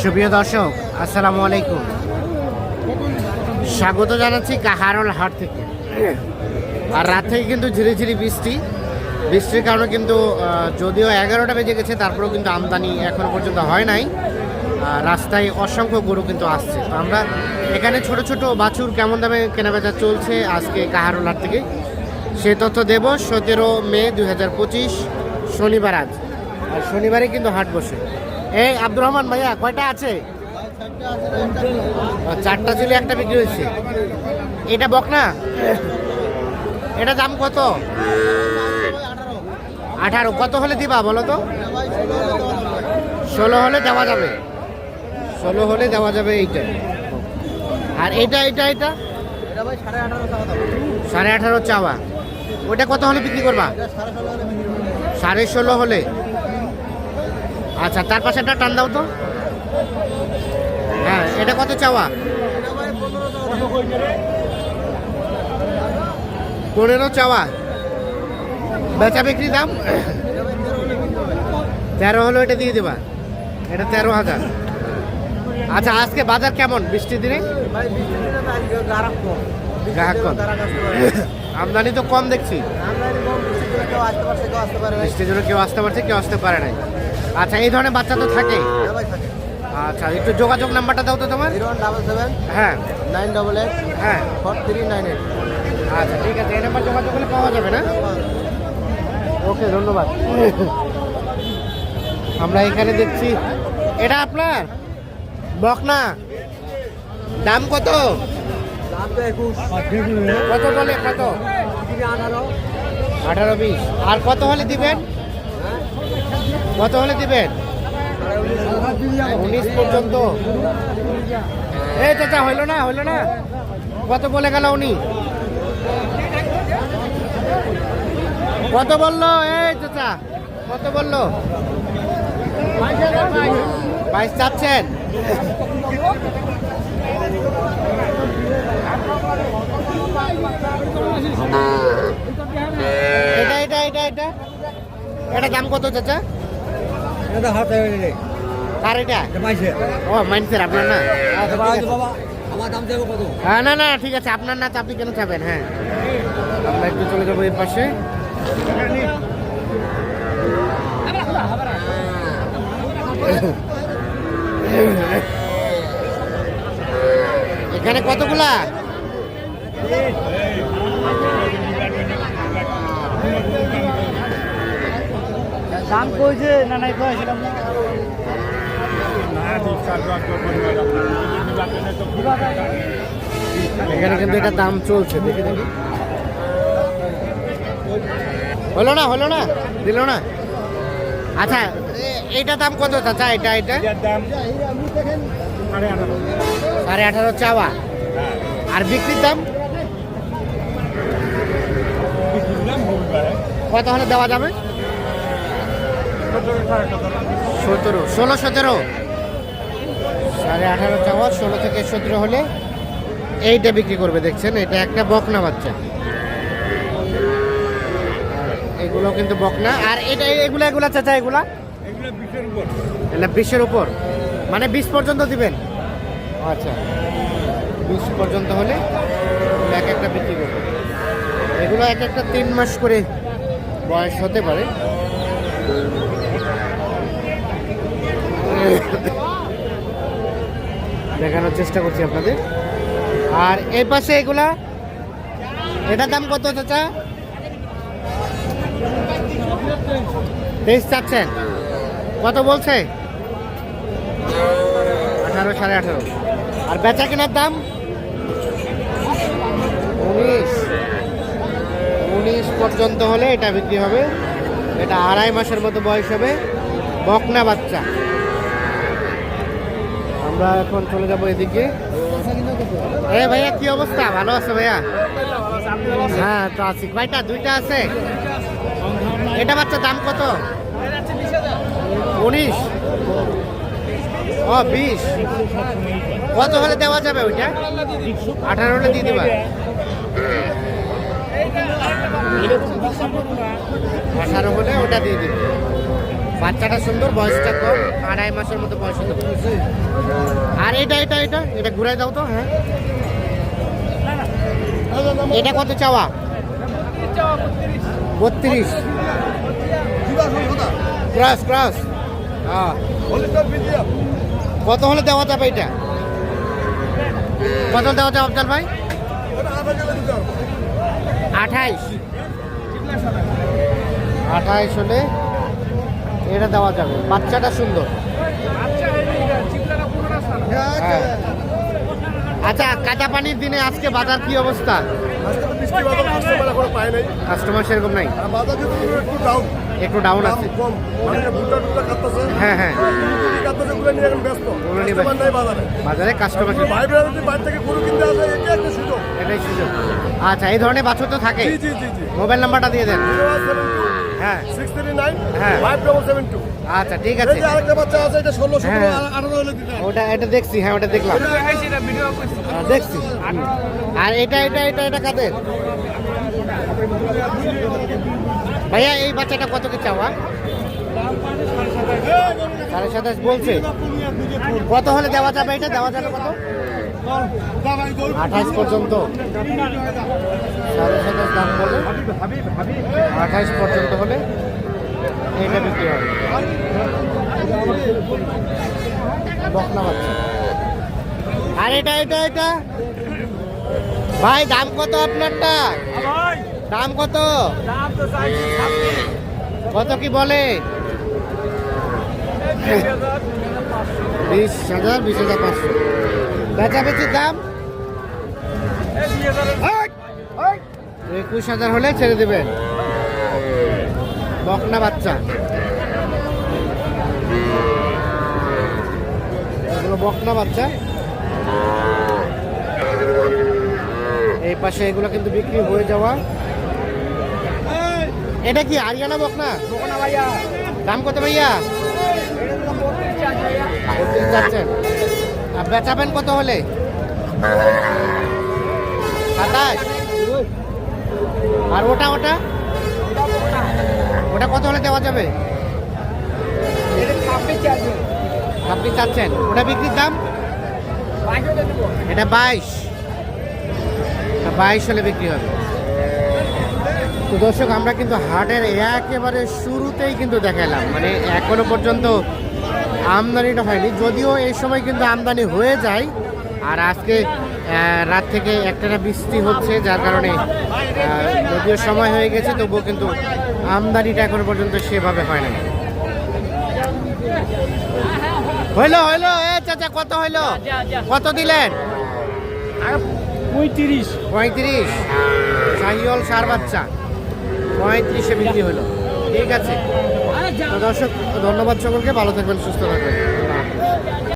সুপ্রিয় দর্শক, আসসালামু আলাইকুম। স্বাগত জানাচ্ছি কাহারল হাট থেকে। আর রাত থেকে কিন্তু ঝিরি ঝিরি বৃষ্টি। বৃষ্টির কারণে কিন্তু যদিও এগারোটা বেজে গেছে, তারপরেও কিন্তু আমদানি এখনও পর্যন্ত হয় নাই। আর রাস্তায় অসংখ্য গরু কিন্তু আসছে। তো আমরা এখানে ছোট ছোট বাছুর কেমন দামে কেনাবেচা চলছে আজকে কাহারল হাট থেকে? সে তথ্য দেব সতেরো মে দুই হাজার পঁচিশ, শনিবার আজ। আর শনিবারে কিন্তু হাট বসে। এই আব্দুর রহমান ভাইয়া, কয়টা আছে? চারটা ছিল একটা বিক্রি হয়েছে। এটা বক না এটা দাম কত? আঠারো। কত হলে দিবা বলো তো? ষোলো হলে দেওয়া যাবে। ষোলো হলে দেওয়া যাবে এইটা। আর এটা এটা এটা সাড়ে আঠারো চাওয়া। ওটা কত হলে বিক্রি করবা? সাড়ে ষোলো হলে বিক্রি করব। সাড়ে ষোলো হলে আচ্ছা তার পাশে একটা টান দাও তো। হ্যাঁ এটা কত চাওয়া? পনেরো চাওয়া। বেচা বিক্রি দাম? তেরো হলে এটা দিয়ে দেবা। এটা তেরো হাজার। আচ্ছা আজকে বাজার কেমন বৃষ্টির দিনে? গ্রাহক কম। আমদানি তো কম দেখছি। আমদানি কম, বৃষ্টির দিনে কেউ আসতে পারছে, কেউ আসতে পারে নাই। বৃষ্টির জন্য কেউ আসতে পারছে কেউ আসতে পারে নাই। আচ্ছা এই ধরনের বাচ্চা তো থাকে। আচ্ছা একটু যোগাযোগ নাম্বারটা দাও তো তোমার। জিরো ডাবল সেভেন হ্যাঁ। নাইন ডবল এইট হ্যাঁ। Four three nine eight. আচ্ছা ঠিক আছে এই নাম্বার যোগাযোগ করলে পাওয়া যাবে না? ওকে ধন্যবাদ। আমরা এখানে দেখছি এটা আপনার? বকনা দাম কত? দাম কত বলে কত? আঠারো বিশ। আর কত হলে দিবেন? কত হলে দিবেন? উনিশ পর্যন্ত। এই চাচা, হইল না হইল না? কত বলে গেল উনি? কত বলল? এই চাচা, কত বলল? বাইশ চাচ্ছেন? এটা এটা এটা এটা? এটা দাম কত চাচা? এটা হাতে কার এটা? ও মাইন্সের আপনার না। বাবা আমার দাম দেবো কত? হ্যাঁ না না ঠিক আছে আপনার না তো আপনি কেন চাবেন? হ্যাঁ। আমরা একটু চলে যাব এর পাশে। এখানে কতগুলা? দাম কইছে না নাই কইছিলাম এখানে কিন্তু এটা দাম চলছে, দেখে, দেখি। হলো না হলো না, দিল না? আচ্ছা এ- এইটা দাম কত চাচা, এটা এটা? সাড়ে আঠারো চাওয়া। আর বিক্রির দাম? কত হলে দেওয়া যাবে? সতেরো। ষোলো সতেরো। সাড়ে আঠারো চাওয়া ষোলো থেকে সতেরো হলে এইটা বিক্রি করবে দেখছেন? এটা একটা বকনা বাচ্চা। এগুলো কিন্তু বকনা। আর এটা এগুলা এগুলা চাচা এগুলা? এটা বিশের উপর। মানে বিশ পর্যন্ত দিবেন? আচ্ছা। বিশ পর্যন্ত হলে এক একটা বিক্রি করবে। এগুলো এক একটা তিন মাস করে বয়স হতে পারে। দেখানোর চেষ্টা করছি আপনাদের। আর এই পাশে এগুলা, এটার দাম কত চাচা? তেইশ চাচ্ছেন। কত বলছে? আঠারো সাড়ে আঠারো। আর বেচা কেনার দাম? উনিশ। উনিশ পর্যন্ত হলে এটা বিক্রি হবে। এটা আড়াই মাসের মতো বয়স হবে। বকনা বাচ্চা। আমরা এখন চলে যাব এদিকে। এ ভাইয়া, কি অবস্থা? ভালো আছে ভাইয়া? হ্যাঁ তো আছি। কয়টা? দুইটা আছে? এটা বাচ্চা দাম কত? উনিশ। ও, বিশ। কত হলে দেওয়া যাবে ওইটা? আঠারো হলে দিয়ে দিবা। আঠারো হলে ওটা দিয়ে দিবে। বাচ্চাটা সুন্দর, বয়সটা কম, আড়াই মাসের মতো বয়স আর এটা এটা এটা এটা ঘুরাই দাও তো হ্যাঁ। এটা কত চাওয়া? বত্রিশ। ক্রাস ক্রাস। হ্যাঁ। কত হলে দেওয়া যাবে এটা? কত দেওয়া যাবে আফজাল ভাই? আঠাইশ। আঠাইশ হলে এটা দেওয়া যাবে। বাচ্চাটা সুন্দর। হ্যাঁ। আচ্ছা কাঁচা পানির দিনে আজকে বাজার কি অবস্থা? কাস্টমার সেরকম নাই? একটু ডাউন একটু ডাউন আছে। হ্যাঁ হ্যাঁ। বাজারে কাস্টমার এটাই সুযোগ। আচ্ছা এই ধরনের বাছর তো থাকে মোবাইল নাম্বারটা দিয়ে দেন। হ্যাঁ। সিক্স থ্রি নাইন হ্যাঁ। ফাইভ ডবল সেভেন টু আচ্ছা ঠিক আছে। আরেকটা বাচ্চা আছে এটা ষোলো হ্যাঁ। সতেরো আঠারো হলে দিতে ওটা এটা দেখছি হ্যাঁ ওটা দেখলাম। হ্যাঁ, দেখছি। আর এটা এটা এটা এটা কাদের? ভাইয়া এই বাচ্চাটা কত কি চাওয়া? সাড়ে সাতাশ বলছে। কত হলে দেওয়া যাবে এটা? দেওয়া যাবে কত? আঠাশ পর্যন্ত। সাড়ে সাতাশ দাম আঠাশ পর্যন্ত হলে এটা বিক্রি হবে। আর এটা এটা এটা? ভাই, দাম কত আপনারটা? দাম কত? কত কি বলে? বিশ হাজার বিশ হাজার পাঁচশো। বেচা বেচির দাম একুশ হাজার হলে ছেড়ে দেবেন। বকনা বাচ্চা। এগুলো বকনা বাচ্চা। এই পাশে এগুলো কিন্তু বিক্রি হয়ে যাওয়া। এটা কি আরিয়ানা বকনা? দাম কত ভাইয়া? বত্রিশ যাচ্ছেন বেচাবেন কত হলে? সাতাশ? আর ওটা ওটা? ওটা কত হলে দেওয়া যাবে? আপনি চাচ্ছেন। ওটা বিক্রির দাম? এটা বাইশ। বাইশ হলে বিক্রি হবে। তো দর্শক, আমরা কিন্তু হাটের একেবারে শুরুতেই কিন্তু দেখালাম। মানে এখনও পর্যন্ত আমদানিটা হয়নি। যদিও এই সময় কিন্তু আমদানি হয়ে যায়। আর আজকে রাত থেকে একটা বৃষ্টি হচ্ছে, যার কারণে যদিও সময় হয়ে গেছে, তবুও কিন্তু আমদানিটা এখনও পর্যন্ত সেভাবে হয় না হইল হইল, এ চাচা, কত হইল? কত দিলেন? পঁয়ত্রিশ। পঁয়ত্রিশ? শাহিওল সার বাচ্চা। পঁয়ত্রিশে বিক্রি হলো ঠিক আছে। দর্শক ধন্যবাদ সকলকে ভালো থাকবেন সুস্থ থাকবেন।